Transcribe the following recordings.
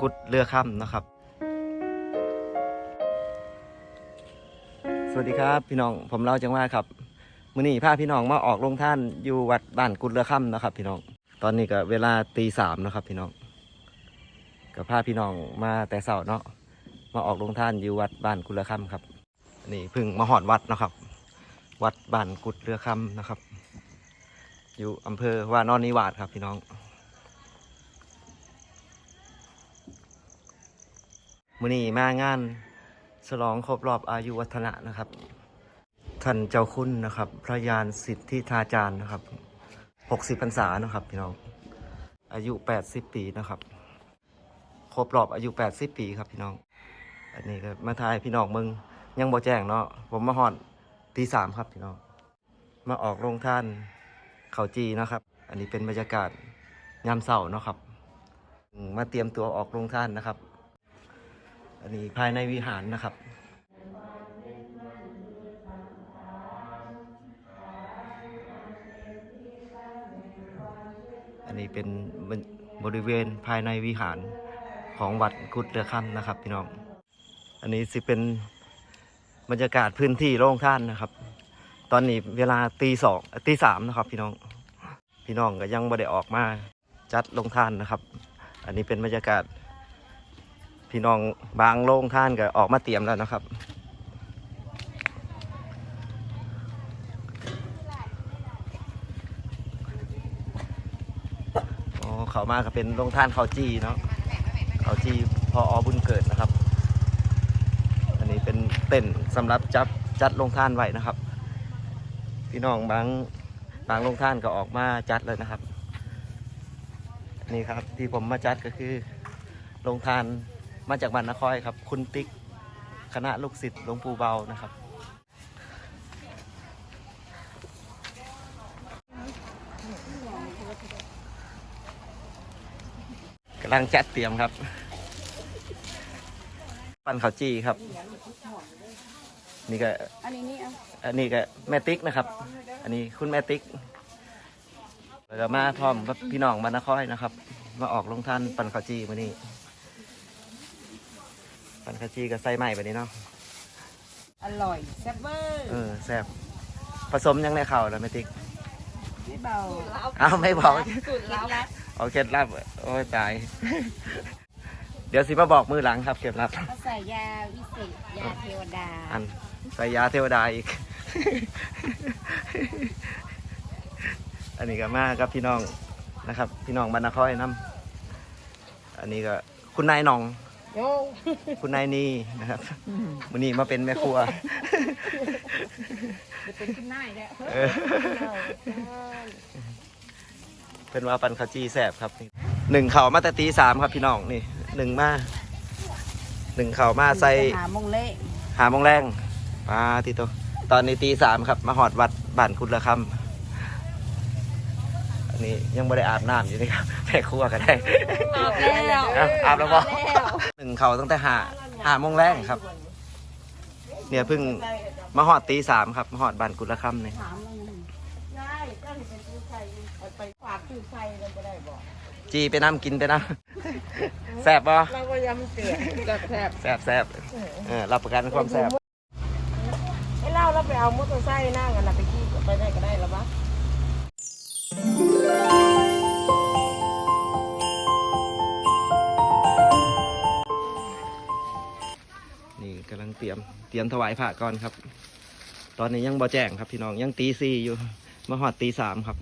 กุดเรือค่ำนะครับ สวัสดีครับพี่น้องผมเล่าจังว่าครับมื้อนี้พาพี่น้องมาออกลงท่านอยู่วัดบ้านกุดเรือค่ำนะครับ พี่น้องตอนนี้ก็เวลาตีสามนะครับ พี่น้องกับพาพี่น้องมาแต่เช้าเนาะมาออกลงท่านอยู่วัดบ้านกุดเรือค่ำครับนี่พึ่งมาหอดวัดนะครับ วัดบ้านกุดเรือค่ำนะครับ อยู่อำเภอว่านอนนิวาสครับพี่น้อง มื้อนี้มางานฉลองครบรอบอายุวัฒนะนะครับ ท่านเจ้าคุณนะครับ พระยานสิทธิทาจารย์นะครับหกสิบพรรษานะครับพี่น้อง อายุแปดสิบปีนะครับ ครบรอบอายุแปดสิบปีครับพี่น้อง อันนี้ก็มาทายพี่น้องมึงยังบ่แจ้งเนาะ ผมมาหอดตีสามครับพี่น้อง มาออกโรงท่านเขาจีนะครับ อันนี้เป็นบรรยากาศยามเสาร์นะครับ มาเตรียมตัวออกโรงท่านนะครับ อันนี้ภายในวิหารนะครับอันนี้เป็นบริเวณภายในวิหารของวัดกุดเรือคำนะครับ พี่น้อง อันนี้สิเป็นบรรยากาศพื้นที่โล่งท่านนะครับ ตอนนี้เวลาตีสองตีสามนะครับ พี่น้อง พี่น้องก็ยังไม่ได้ออกมาจัดลงท่านนะครับ อันนี้เป็นบรรยากาศ พี่น้องบางโล่งท่านก็ออกมาเตรียมแล้วนะครับอ๋อเขามาก็เป็นโรงท่านเขาจีเนาะเขาจีพออบุญเกิดนะครับ อันนี้เป็นเต้นสำหรับจับจัดโรงท่านไว้นะครับ พี่น้องบางบางโรงท่านก็ออกมาจัดเลยนะครับ นี่ครับที่ผมมาจัดก็คือโรงทาน มาจากบ้านนครครับ คุณติ๊กคณะลูกศิษย์หลวงปู่เบานะครับกำลังจัดเตรียมครับ ปั้นข้าวจี้ครับ นี่ก็อันนี้นี่เอาอันนี้ก็แม่ติ๊กนะครับ อันนี้คุณแม่ติ๊กแล้วก็มาพร้อมกับพี่น้องบานนครนะครับ มาออกลงท่านปันข้าวจีมานี่ ปันข้าวจีกับไส้ใหม่แบบนี้เนาะ อร่อยแซ่บเวอร์เออแซ่บผสมยังในเข่าวแล้วแม่ติ๊ก ไม่เบาอ้าวไม่บอก สูตรลับเอาเคล็ดลับ โอ้ยตาย เดี๋ยวสิมาบอกมือหลังครับเคล็ดลับ เขาใส่ยาวิเศษยาเทวดาอันใส่ยาเทวดาอีก อันนี้ก็มากับพี่น้องนะครับ พี่น้องบรรณคอยน้ำอันนี้ก็คุณนายหนอง โยคุณนายนีนะครับวันนี้มาเป็นแม่ครัว จะเป็นขึ้นหน้าอีกแล้วเออ เป็นว่าปันข้าวจีแสบครับหนึ่งเข่าวมาแต่ตีสามครับพี่น้องนี่หนึ่งมาหนึ่งเข่าวมาใส่ หาโมงเละหาโมงแรงปาทีโตตอนนี้ตีสามครับ มาหอดวัดบ้านคุณละคำอั นนี้ยังไม่ได้อาบน้ำอยู่นี่ครับแม่ครัวก็ได้อาบแล้วอะอาบแล้วบ่หนึ่งเขาตั้งแต่หาหาโมงแรงครับ เนี่ยเพิ่งมาหอดตีสามครับมาหอดบ้านกุละคำเนี่ยถามแล้วนะได้เจ้าเห็นเป็นซื้อไฟไปฝากซื้อไฟเราไม่ได้บอกจีไปน้ำกินไปน้ำแสบปะเราก็ย้ำเตือนกับแซ่บแสบแสบเออรับประกันความแสบให้เล่าแล้วไปเอามอเตอร์ไซค์นั่งกันนะไปขี่ไปได้ก็ได้แล้วปะ นี่กำลังเตรียมเตรียมถวายพระก่อนครับ ตอนนี้ยังบ่แจ้งครับพี่น้องยังตีสี่อยู่มาหอดตีสามครับ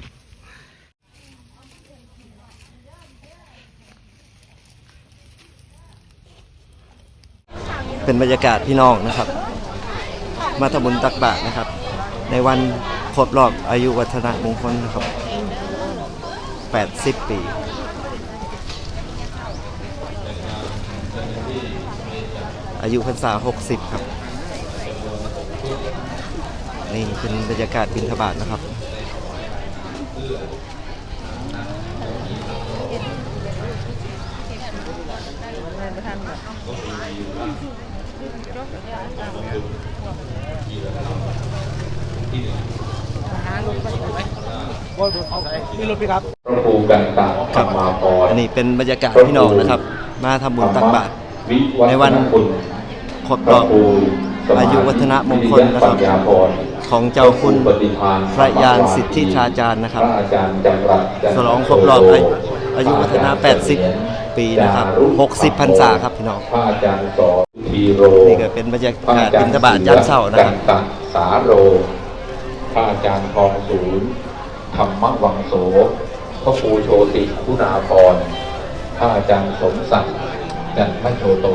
เป็นบรรยากาศพี่น้องนะครับ มาทำบุญตักบาตรนะครับ ในวันครบรอบอายุวัฒนะมงคลนะครับ 80 ปี อายุพรรษา 60 ครับ นี่เป็นบรรยากาศบินทบาทนะครับพระครู กันตะธรรมาพรอันนี้เป็นบรรยากาศพี่น้องนะครับ มาทำบุญตักบาตรวิในวันคุณครบรอบอายุวัฒนมงคลนะครับปัญญาพรของเจ้าคุณปฏิภาณพระยานสิทธิชาจารย์นะครับพระอาจารย์จำรัดจันทฉลองครบรอบอายุอายุวัฒนะ80 ปีนะครับ60พรรษาครับพี่น้องพระอาจารย์สอนทีโรนี่ก็เป็นบรรยาพระกาศอาจารบิย์ณฑบาตยามเช้านะครับกัตสาโรพระอาจารย์ทองศูนย์ธรรมวังโส พระครูโชติคุณาพรพระอาจารย์สมศักดิ์จันทโชโต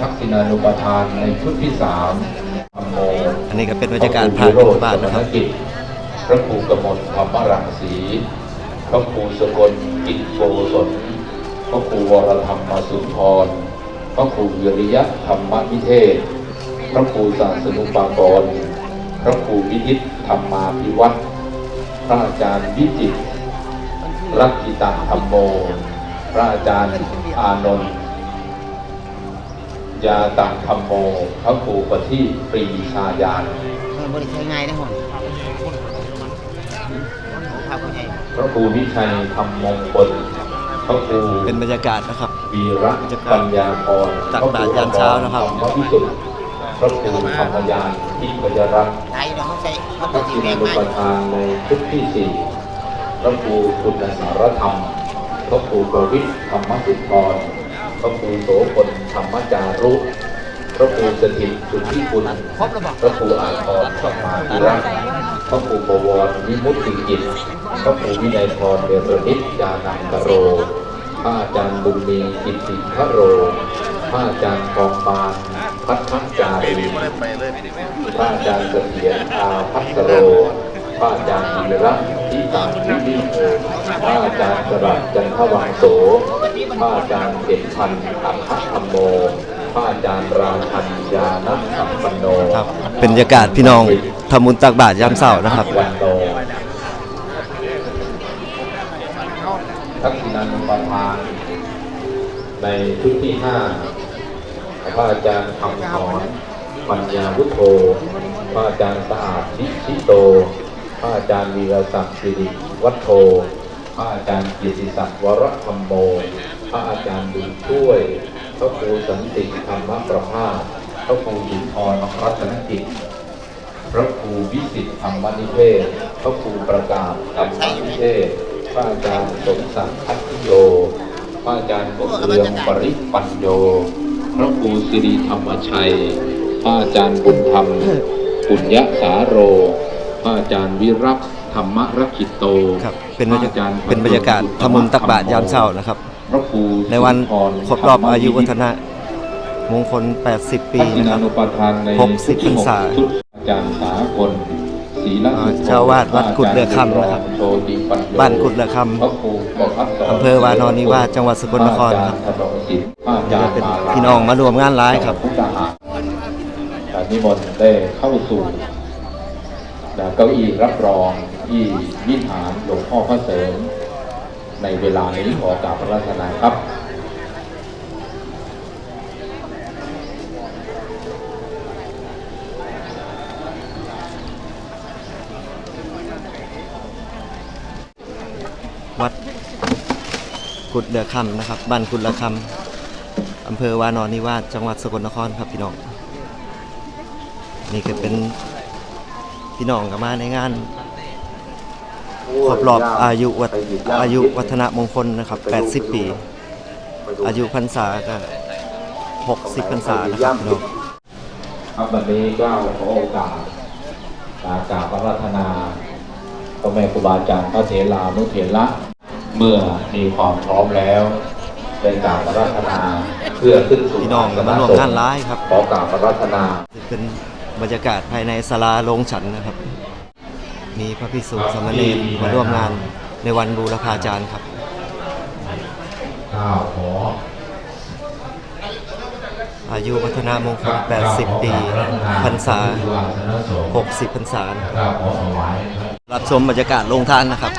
ทักษิณานุปทานในชุดที่สามธรรมโมอันนี้ก็เป็นบรรยากาศพระบิณฑบาตนะครับพกิจพระครูกมลธรรมรังสีพระครูสกลกิจโกศลพระครูวรธรรมมาสุนทรพระครูวิริยะธรรมวิเทศ พระครูศาสนุปากร พระครูวิทิตธรรมาภิวัตรพระอาจารย์วิจิตร รักกิตาธรรมโม พระอาจารย์อานนท์ยาตังธรรมโมพระครูปฏิปรีชายานบริใช้ง่ายนะหนภาพคนใหญ่พระครูวิชัยธรรมมงคลพระครูเป็นบรรยากาศนะครับวีระปัญญาพรตักบาตรยามเช้านะครับพระพิสุทธิ์พระครูธรรมยานทิพยรัตน์ไทยเราเขาใช้เขาพตัระดกิสีนแรงนุมากปทานในชุดที่สี่ พระครูคุณสารธรรม พระครูประวิทย์ธรรมสุนทร พระครูโสพลธรรมจารุ พระครูสถิตสุทธิคุณครบแล้วบอกพระครูอาภรณ์สัมมาธิรักษ์พระครูบวรวิมุตติกิจพระครูวินัยพรเดชประนิจยานังกโร พระอาจารย์บุญมีกิตติพระโร พระอาจารย์ทองปานพัฒนจารีพระอาจารย์เสถียรอาพัสโร พระอาจารย์ธีระทิตังวิริพระอาจารย์สรัตจันทวังโสพระอาจารย์เพ็ญพันธ์อัคคธรรมโมพระอาจารย์ราชันยานัสัมปันโนครับเป็นบรรยากาศพี่น้องทำบุญตักบาตรยามเช้านะครับวันโนทักษิณานุปทานในชุดที่ห้าพระอาจารย์คำสอนปัญญาวุฒโธ พระอาจารย์สะอาดชิชิโต พระอาจารย์วีรศักดิ์สิริวัฒโธพระอาจารย์กิติศักดิ์วรธรรมโม พระอาจารย์บุญช่วย พระครูสันติธรรมประภาสพระครูอินทรรัตนกิจพระครูวิสิตธรรมนิเทศ พระครูประกาศธรรมนิเทศ พระอาจารย์สมศักดิ์พัทโย พระอาจารย์บุญเรืองปริปัญโย พระครูสิริธรรมชัย พระอาจารย์บุญธรรมปุญญสาโร พระอาจารย์วิรักษ์ธรรมรักขิตโตครับเป็นบรรยากาศพะอจเป็นบรรยากาศทำบุญตักบาตรยามเช้านะครับ พระครูในวันสุนทครบรอบอายุวัฒนะมงคล 80 ปีทักษินะคณารับนุปทานในหกสิบพรรษาชุดอาจารย์สากลศรีละอ่าเจ้าวาดวัดกุฎเรือคำนะครับโชติปัญโยบ้านกุฎเรือคพระครูประพัฒสำอำเภอวานอนนิวาสจังหวัดสกลนครครับพะอาจาย์ถนอมศิลป์พระอาจารย์เป็นมาลาพี่น้องมารวมงานร้ายครับพุทธหารแต่นิมนต์ได้เข้าสู่ เก้าอี้รับรองที่วิหารหลวงพ่อพระเสริม ในเวลานี้ขอกราบพระราชนาครับวัดกุฎเรือคำนะครับบ้านกุฎเรือคำอำเภอวานอนนิวาสจังหวัดสกลนครครับพี่น้อง นี่ก็เป็น พี่น้องกับมาในงานครบรอบอายุวัฒอายุวัฒนมงคลนะครับ 80 ปี อายุพรรษาก็ 60 พรรษานะครับพี่น้องครับวันนี้ก็ขอโอกาสกรากราบพระราธนาพ่อแม่ครูบาอาจารย์พระเถรานุเถระเมื่อมีความพร้อมแล้วได้กราบพระราธนาเพื่อขึ้นสู่พี่น้องก็มาร่วมงานร้ายครับขอกราบพระราธนาเป็น บรรยากาศภายในศาลาโรงฉันนะครับ มีพระภิกษุสามเณรมาร่วมงานในวันบูรพาจารย์ครับข้าวขออายุวัฒนามงคล 80 ปีพรรษา 60 พรรษาข้าวขอถวารับชมบรรยากาศโรงทานนะครับ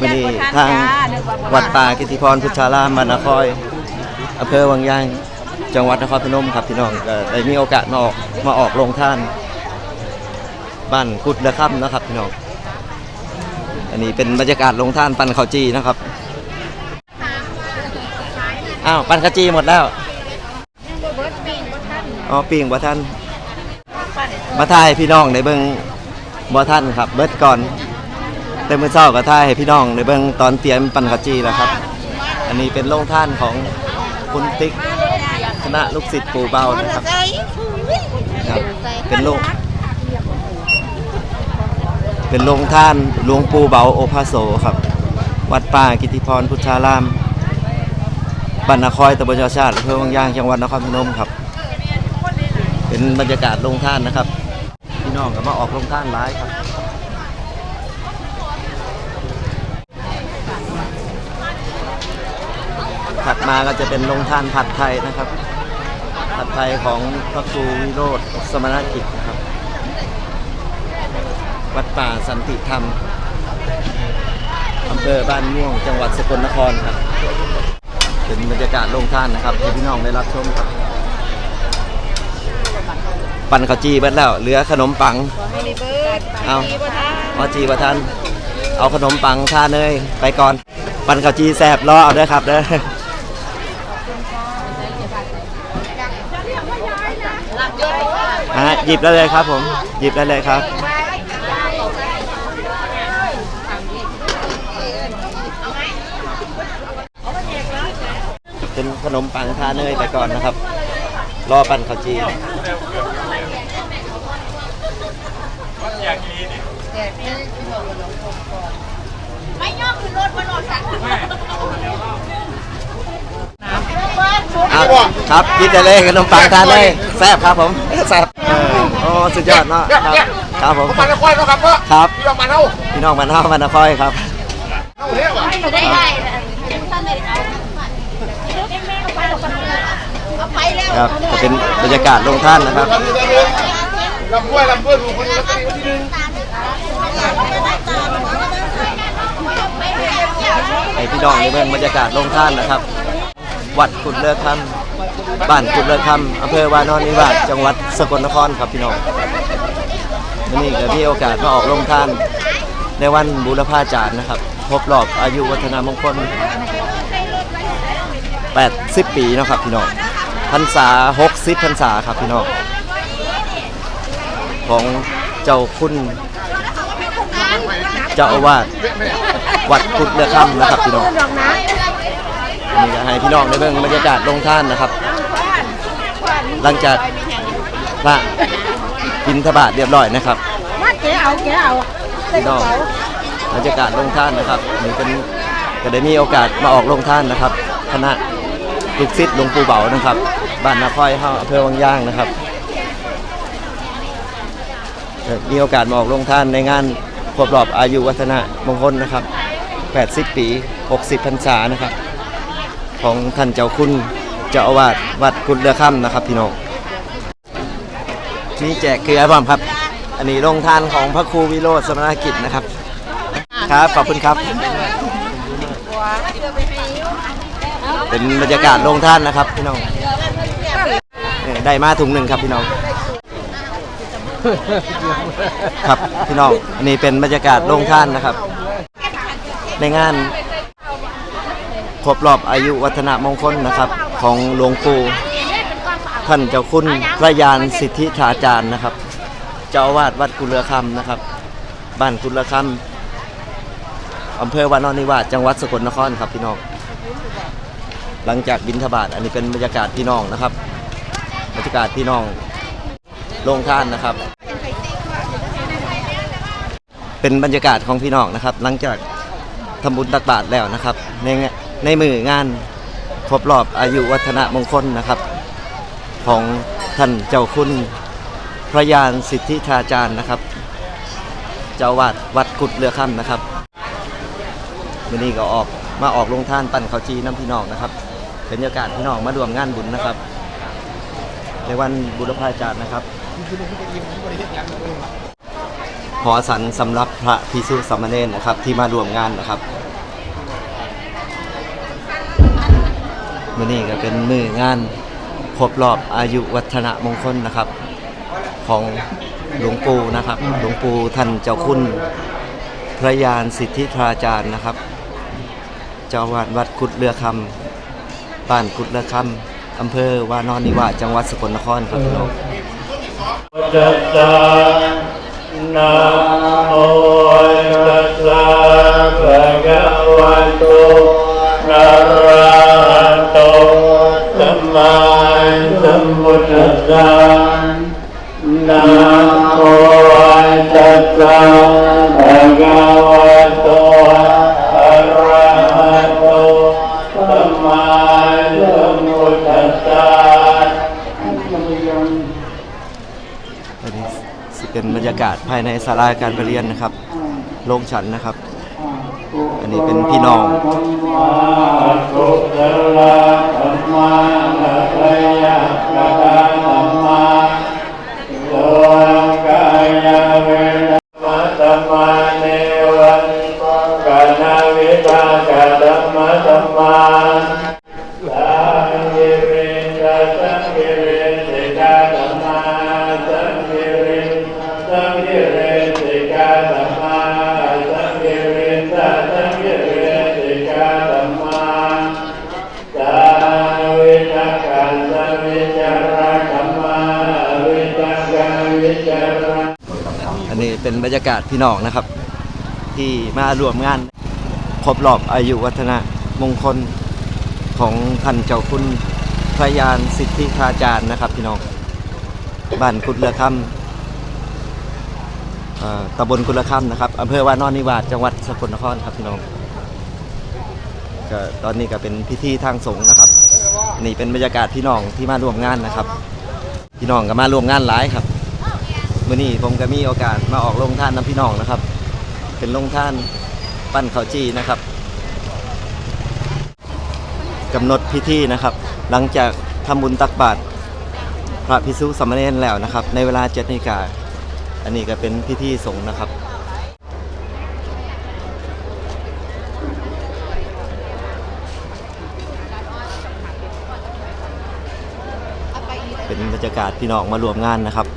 วันนี้ทางวัดป่ากิติพรพุทธารามานนครอำเภอวังยาง จังหวัดนครพนมครับพี่น้องก็ได้มีโอกาสมาออกมาออกโรงทานบ้านกุดเรือค่ำนะครับพี่น้อง อันนี้เป็นบรรยากาศโรงทานปันข้าวจีนะครับ อ้าวปันขจีหมดแล้ว อ๋อปิงบ่ท่านมาถ่ายให้พี่น้องในเบิ่งบ่ท่านครับ เบิดก่อนแต่มื้อเช้าก็ถ่ายให้พี่น้องในเบิ่งตอนเตรียมปันขจีแล้วครับ อันนี้เป็นโรงท่านของคุณติ๊ก คณะลูกศิษย์ปู่เบานะครับครับ เป็นโรงเป็นโรงท่านหลวงปู่เบาโอภาโสครับ วัดป่ากิติพรพุทธารามบ้านนาคอยตำบลชาชาติอำเภอวังยางจังหวัดนครพนมครับ เป็นบรรยากาศโรงท่านนะครับ พี่น้องก็มาออกโรงท่านหลายครับถัดมาก็จะเป็นโรงท่านผัดไทยนะครับ ผัดไทยของพระครูวิโรธสมณกิจนะครับ วัดป่าสันติธรรมอำเภอบ้านม่วงจังหวัดสกลนครครับ เป็นบรรยากาศโรงท่านนะครับให้พี่น้องได้รับชมครับ ปั่นข้าวจีเบิดแล้วเหลือขนมปัง เอาเอาจีประทัน เอาขนมปังทาเนยไปก่อน ปั่นข้าวจีแสบรอเอาเด้อครับเด้อะหยิบได้เลยครับผม หยิบได้เลยครับ เป็นขนมปังทาเนยไปก่อนนะครับ รอปั่นข้าวจีไม่ย่อคือรถมันออกจากอะครับหยิบได้เลยขนมปังทาเนยแซ่บครับผม แซ่บเออโอ้สุดยอดเนาะครับครับผมมันค่อยนะครับเนาะครับพี่น้องมันเอาพี่น้องมันเท่ามันนะคอยครับเอาเรียกว่าจะได้ได้ท่านไหนเอาเอาไปแล้วครับจะเป็นบรรยากาศลงท่านนะครับลำนี้ได้เลยลำด้วยลำด้วยดูคนนี้แล้วก็ดีวันที่หนึ่งให้พี่น้องในเมืองบรรยากาศลงท่านนะครับ วัดกุดเลือกคำบ้านกุดเลือกคำอำเภอวานอนนิวาสจังหวัดสกลนครครับพี่น้องวันนี้ก็มีโอกาสมาออกลงท่านในวันบูรพาจารย์นะครับครบรอบอายุวัฒนามงคล 80 ปีนะครับพี่น้องพรรษา 60พรรษาครับพี่น้องของเจ้าคุณเจ้าอาวาสวัดกุดเลือคำนะครับพี่น้อง นี่ก็ให้พี่น้องได้เบิ่งบรรยากาศลงท่านนะครับ หลังจากพระบินทบาทเรียบร้อยนะครับมาเก๋เอาเก๋เอาพี่น้องบรรยากาศลงท่านนะครับนี่เป็นก็ได้มีโอกาสมาออกลงท่านนะครับ คณะลูกศิษย์หลวงปู่เบานะครับ บ้านนาคอยเฮาอำเภอวังย่างนะครับก็มีโอกาสมาออกลงท่านในงานครบรอบอายุวัฒนะมงคลนะครับ 80 ปี 60พรรษานะครับ ของท่านเจ้าคุณเจ้าอาวาสวัดกุดเรือค่ำนะครับ พี่น้องมีแจกคืออะไรบ้างครับ อันนี้โรงทานของพระครูวิโรธสมณกิจนะครับ ครับขอบคุณครับ เป็นบรรยากาศโรงทานนะครับ พี่น้องได้มาถุงหนึ่งครับพี่น้องครับพี่น้องอันนี้เป็นบรรยากาศโรงท่านนะครับ ในงาน ครบรอบอายุวัฒนมงคลนะครับ ของหลวงปู่ท่านเจ้าคุณพระยานสิทธิธาจารย์นะครับ เจ้าอาวาสวัดกุลเรือคำนะครับ บ้านกุลเรือคำอำเภอวานอนนิวาสจังหวัดสกลนครครับพี่น้อง หลังจากบินทบาทอันนี้เป็นบรรยากาศพี่น้องนะครับบรรยากาศพี่น้องลงท่านนะครับ เป็นบรรยากาศของพี่น้องนะครับ หลังจากทำบุญตักบาตรแล้วนะครับในงาน ในมืองานครบรอบอายุวัฒนมงคลนะครับ ของท่านเจ้าคุณพระยานสิทธิธาจารย์นะครับ เจ้าวาดวัดกุดเรือค่ำนะครับวันนี้ก็ออกมาออกลงท่านปั่นข้าวจีน้ำพี่น้องนะครับเป็นบรรยากาศพี่น้องมารวมงานบุญนะครับ ในวันบุรพาจารย์นะครับหอสันสำหรับพระพิสุสามเณรนะครับ ที่มาร่วมงานนะครับ มื้อนี้ก็เป็นมืองานครบรอบอายุวัฒนมงคลนะครับ ของหลวงปู่นะครับ หลวงปู่ท่านเจ้าคุณพระยานสิทธิธาจารย์นะครับ เจ้าวาดวัดกุดเรือคำปบ้านกุดละคำอำเภอวานอนนิวาสจังหวัดสกลนครครับพี่น้องตัสสะนะโมตัสสะภะคะวะโตอะโต สัมมาสัมพุทธัสสะนะโมตัสสะภะคะวะโตอะระหะโตสัมมาสัมพุทธัสสะอันนี้สิเป็นบรรยากาศภายในศาลาการประเรียนนะครับ โรงฉันนะครับ อันนี้เป็นพี่น้อง เป็นบรรยากาศพี่น้องนะครับ ที่มารวมงานครบรอบอายุวัฒนะมงคลของท่านเจ้าคุณพระยานสิทธิคาจารย์นะครับ พี่น้องบ้านกุดเรือคำตำบลกุดเรือคำนะครับอำเภอวานอนนิวาสจังหวัดสกลนครครับพี่น้องก็ตอนนี้ก็เป็นพิธีทางสงฆ์นะครับ นี่เป็นบรรยากาศพี่น้องที่มาร่วมงานนะครับ พี่น้องก็มาร่วมงานหลายครับ มื่อนี้ผมก็มีโอกาสมาออกลงท่านน้ำพี่น้องนะครับ เป็นลงท่านปั้นข้าวจี้นะครับกำหนดพิธีนะครับ หลังจากทำบุญตักบาตรพระพิสุสามเณรแล้วนะครับ ในเวลาเจ็ดนาฬิกาอันนี้ก็เป็นพิธีสงฆ์นะครับเป็นบรรยากาศพี่น้องมารวมงานนะครับ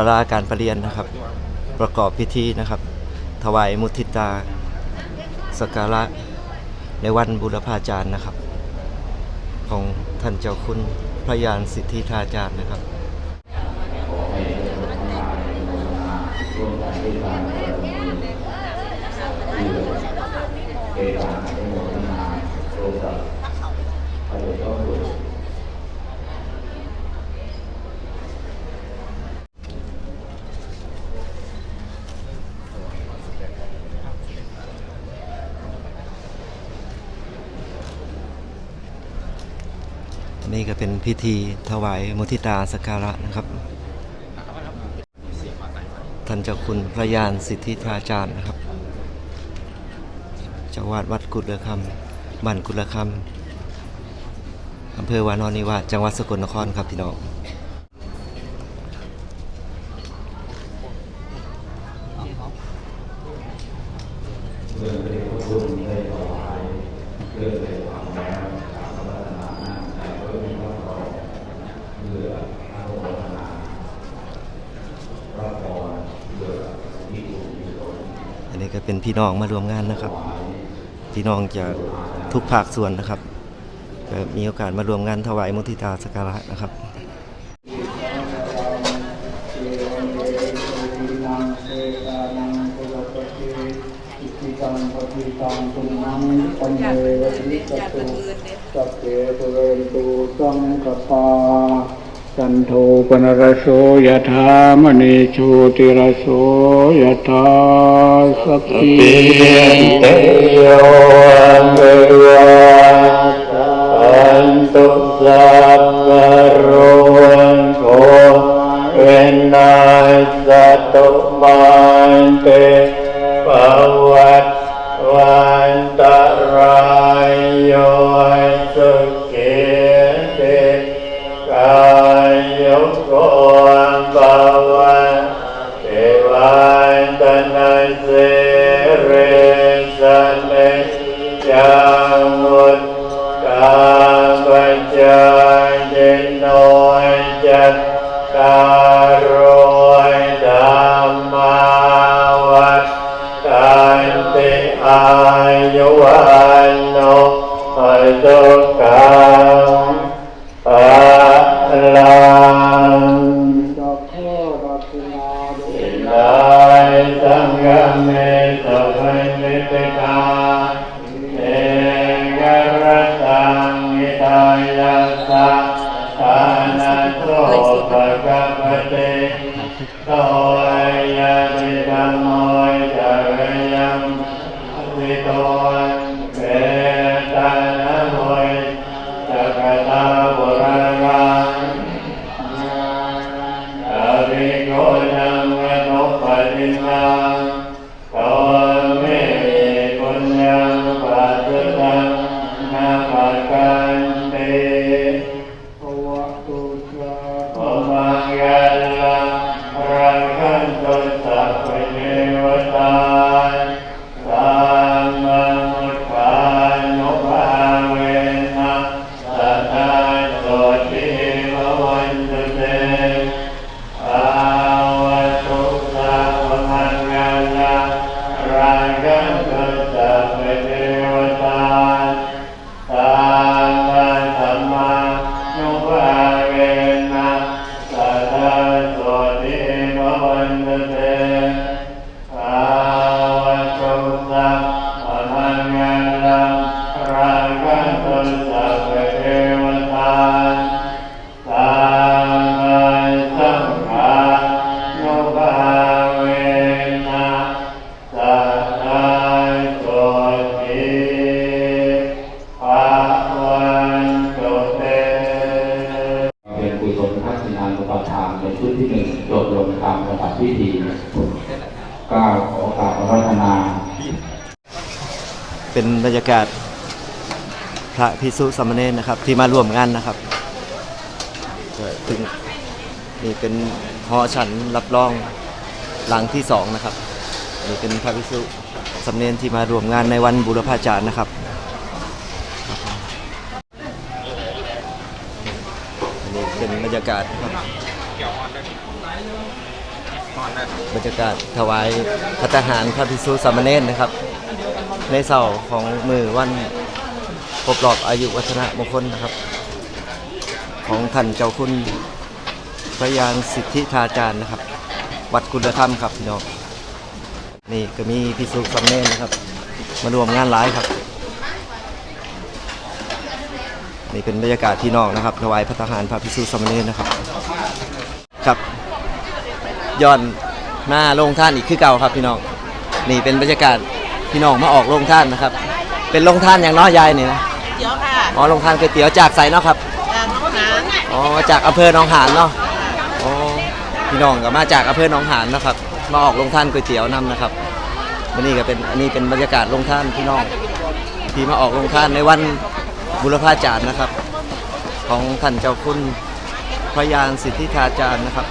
าลาการประเรียนนะครับ ประกอบพิธีนะครับ ถวายมุทิตาสกการะในวันบุรพาจารย์นะครับ ของท่านเจ้าคุณพระยานสิทธิธาจารย์นะครับนี่ ก็เป็นพิธีถวายมุทิตาสกการะนะครับ ท่านเจ้าคุณพระยานสิทธิธาจารย์นะครับเจ้าวาดวัดกุดเรือคำบ้านกุดเรือคำอำเภอวานอนนิวาจังหวัดสกลนครครับพี่น้องอันนี้ก็ เป็นพี่น้องมารวมงานนะครับ พี่น้องจากทุกภาคส่วนนะครับก็มีโอกาสมารวมงานถวายมุทิตาสกการะนะครับสัพเพปุเรนตุสังกปา สันโทปนรโสยถามณีโชติรโสยถาสัพพิเตโยเมวะอันตุสัพพโรโกเวนัสสตุมันเตปวัตวันตรายโยสุายาสัทานาโตภะคะวะเตโตยะติธรรมโมจารยังวิโต พระพิสุสามเณรนะครับ ที่มาร่วมงานนะครับถึงนี่เป็นหอฉันรับรองหลังที่สองนะครับนี่เป็นพระพิสุสามเณรที่มาร่วมงานในวันบุรพาจารย์นะครับอันนี้เป็นบรรยากาศครับบรรยากาศถวายพระทหารพระพิสุสามเณรนะครับ ในเสาร์ของมือวัน รบรอบอายุวัฒนะมงคลนะครับ ของท่านเจ้าคุณพระยานสิทธิธาจารย์นะครับ วัดคุณธรรมครับพี่น้องนี่ก็มีพิสุสัมเนรนะครับ มารวมงานหลายครับ นี่เป็นบรรยากาศที่นอกนะครับถวายพระทหารพระพิสุสัมเนรนะครับ ครับย้อนหน้าโรงท่านอีกคือเก่าครับพี่น้องนี่เป็นบรรยากาศพี่น้องมาออกโรงท่านนะครับ เป็นโรงท่านอย่างน้อยยายนี่นะ อ๋อโรงท่านก๋วยเตี๋ยวจากไสเนาะครับ จากน้องหานอ๋อจากอำเภอหนองหานเนาะ อ๋อพี่น้องก็มาจากอำเภอหนองหานนะครับ มาออกโรงท่านก๋วยเตี๋ยวนำนะครับวันนี้ก็เป็นอันนี้เป็นบรรยากาศโรงท่านพี่น้องที่มาออกโรงท่านในวันบุรพาจารย์นะครับ ของท่านเจ้าคุณพระยานสิทธิธาจารย์นะครับ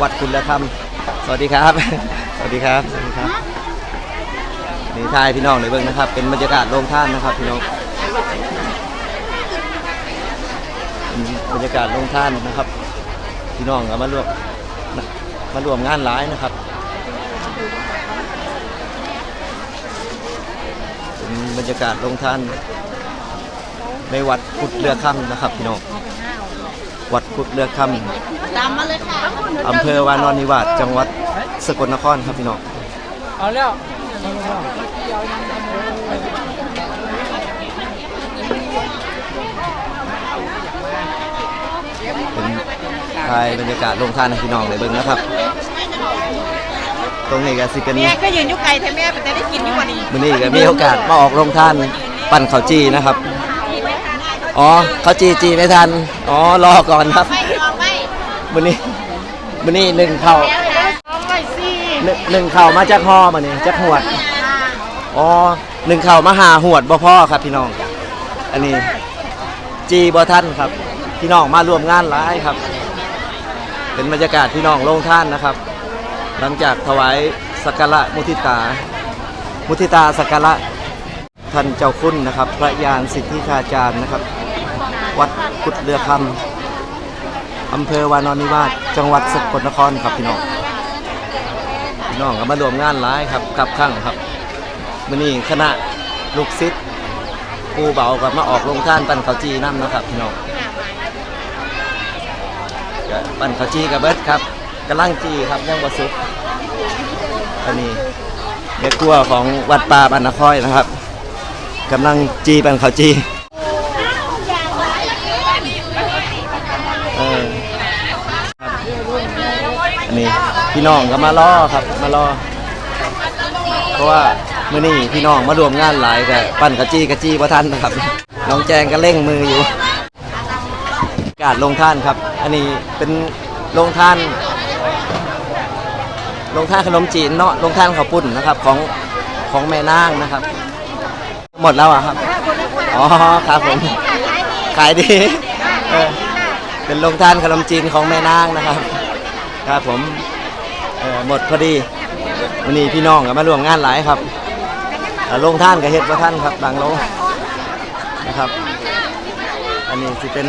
วัดคุณธรรมสวัสดีครับ สวัสดีครับสวัสดีครับนี่ทายพี่น้องในเบื้องนะครับ เป็นบรรยากาศโรงท่านนะครับพี่น้องเป็น บรรยากาศโรงท่านนะครับ พี่น้องก็มารวมมารวมงานหลายนะครับเป็นบรรยากาศโรงท่าน ในวัดกุดเรือค่ำนะครับ พี่น้องวัดกุดเรือค่ำตามมาเลยค่ะอำเภอวานอนนิวาสจังหวัดสกลนครครับพี่น้องเอาแล้ว เป็น ถ่ายบรรยากาศลงทานให้พี่น้องเลยเบิ่งนะครับ ตรงนี้ก็สิเป็นแม่ก็ยืนอยู่ไกลแต่แม่เป็นแต่ได้กินอยู่วันนี้มื้อนี้ก็มีโอกาสมาออกลงทานปั่นข้าวจีนะครับ อ๋อข้าวจีจีไม่ทัน อ๋อรอก่อนครับไม่ยอมไม่มื้อนี้มื้อนี้หนึ่งเข่าวแล้วนะยอมไม่สิหนึ่งหนึ่งเข่าวมาจากห่อมานี่จากหวด อ๋อหนึ่งเข่าวมาหาหวดบ่พ่อครับพี่น้อง อันนี้จีบ่ทันครับพี่น้องมาร่วมงานหลายครับ เป็นบรรยากาศพี่น้องลงท่านนะครับ หลังจากถวายสักการะมุทิตา มุทิตาสักการะท่านเจ้าคุณนะครับ พระยานสิทธิชาจารย์นะครับ วัดกุดเรือคำอำเภอวานอนนิวาสจังหวัดสกลนครครับพี่น้องพี่น้องก็มารวมงานหลายครับกับข้างครับมื่อนี้คณะลูกศิษย์ปูเบากับมาออกลงท่านปันเขาจีน้ำนะครับพี่น้อง ปันเขาวจีกับเบิร์ดครับกำลังจีครับยังบ่สุกอันนี้แม่ครัวของวัดป่าบรรณคอยนะครับกำลังจีปันเขาวจีเออครับอันนี้พี่น้องก็มารอครับมารอเพราะว่าเมื่อนี้พี่น้องมารวมงานหลายแต่ปั้นกะจี้กะจี้พระท่านนะครับน้องแจงก็เร่งมืออยู่ การลงท่านครับ อันนี้เป็นลงท่านลงท่านขนมจีนเนาะลงท่านข้าวปุ้นนะครับของของแม่นางนะครับ หมดแล้วอะครับ อ๋อครับผม ขายดีเออเป็นลงท่านขนมจีนของแม่นางนะครับ ครับผมเออหมดพอดีวันนี้พี่น้องก็มาร่วมงานหลายครับอ่าลงท่านกับเฮ็ดว่าท่านครับดังลงนะครับ อันนี้สิเป็น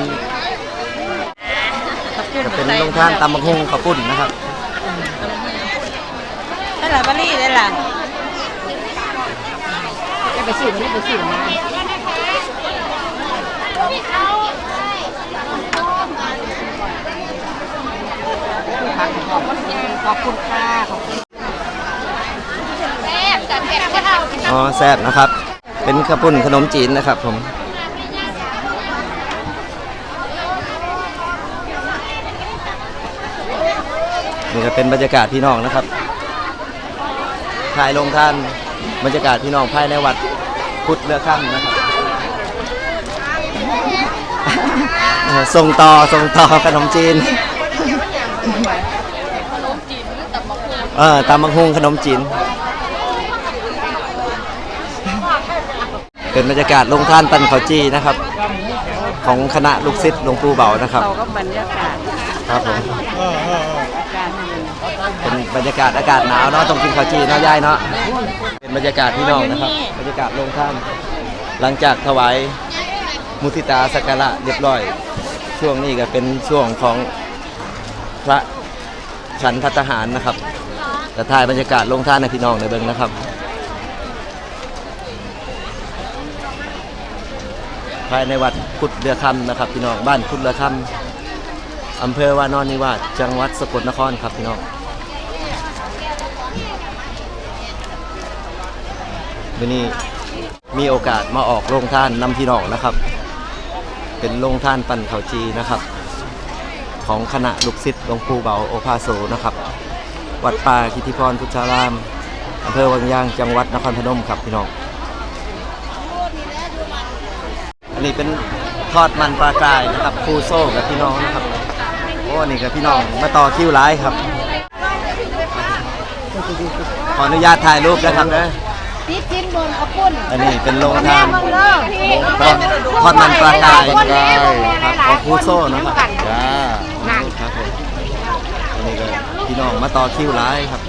จะเป็นลงท่านตำบักฮุงข้าวปุ้นนะครับได้ละบารี่ได้ละจะไปสื่อมันไปสื่อมาขอบคุณขอบคุณค่ะขอบคุณอ๋อแซ่บนะครับ เป็นข้าวปุ้นขนมจีนนะครับผม นี่ก็เป็นบรรยากาศพี่น้องนะครับถ่ายลงท่านบรรยากาศพี่น้องภายในวัดพุทธเรือข้ามนะครับเออส่งต่อส่งต่อขนมจีนเออตำบักฮุงขนมจีนเป็นบรรยากาศลงท่านปันเขาจีนะครับ ของคณะลูกศิษย์หลวงปู่เบานะครับเราก็บรรยากาศครับผมอาการเงิน เป็นบรรยากาศอากาศหนาวเนาะต้องกินข้าวจีเนาะย่ายเนาะเป็นบรรยากาศพี่น้องนะครับ บรรยากาศลงท่านหลังจากถวายมุทิตาสักการะเรียบร้อย ช่วงนี้ก็เป็นช่วงของพระฉันพัฒหารนะครับแต่ถ่ายบรรยากาศลงท่านในพี่น้องในเบิงนะครับภายในวัดกุดเรือคำนะครับ พี่น้องบ้านกุดเรือคำอำเภอวานอนนิวาสจังหวัดสกลนครครับพี่น้อง วันนี้มีโอกาสมาออกโรงท่านน้ำพี่น้องนะครับ เป็นโรงท่านปันเขาจีนะครับ ของคณะลูกศิษย์หลวงปู่เบาโอภาโสนะครับ วัดป่าคิติพรพุทธารามอำเภอวังยางจังหวัดนครพนมครับพี่น้อง อันนี้เป็นทอดมันปลากรายนะครับคูโซ่กับพี่น้องนะครับโอ้นี่กับพี่น้องมาต่อคิวร้ายครับ ขออนุญาตถ่ายรูปนะครับนะ ติดจิ้นบนขอบคุณอันนี้เป็นโรงทานมึงเลิกพี่ทอดทอดมันปลากราย คนนี้มึงแม่ครับหลาขอยงๆคูโซ่นะครับกันจ้านั่งครับผมอันนี้ก็พี่น้องมาต่อคิวร้ายครับ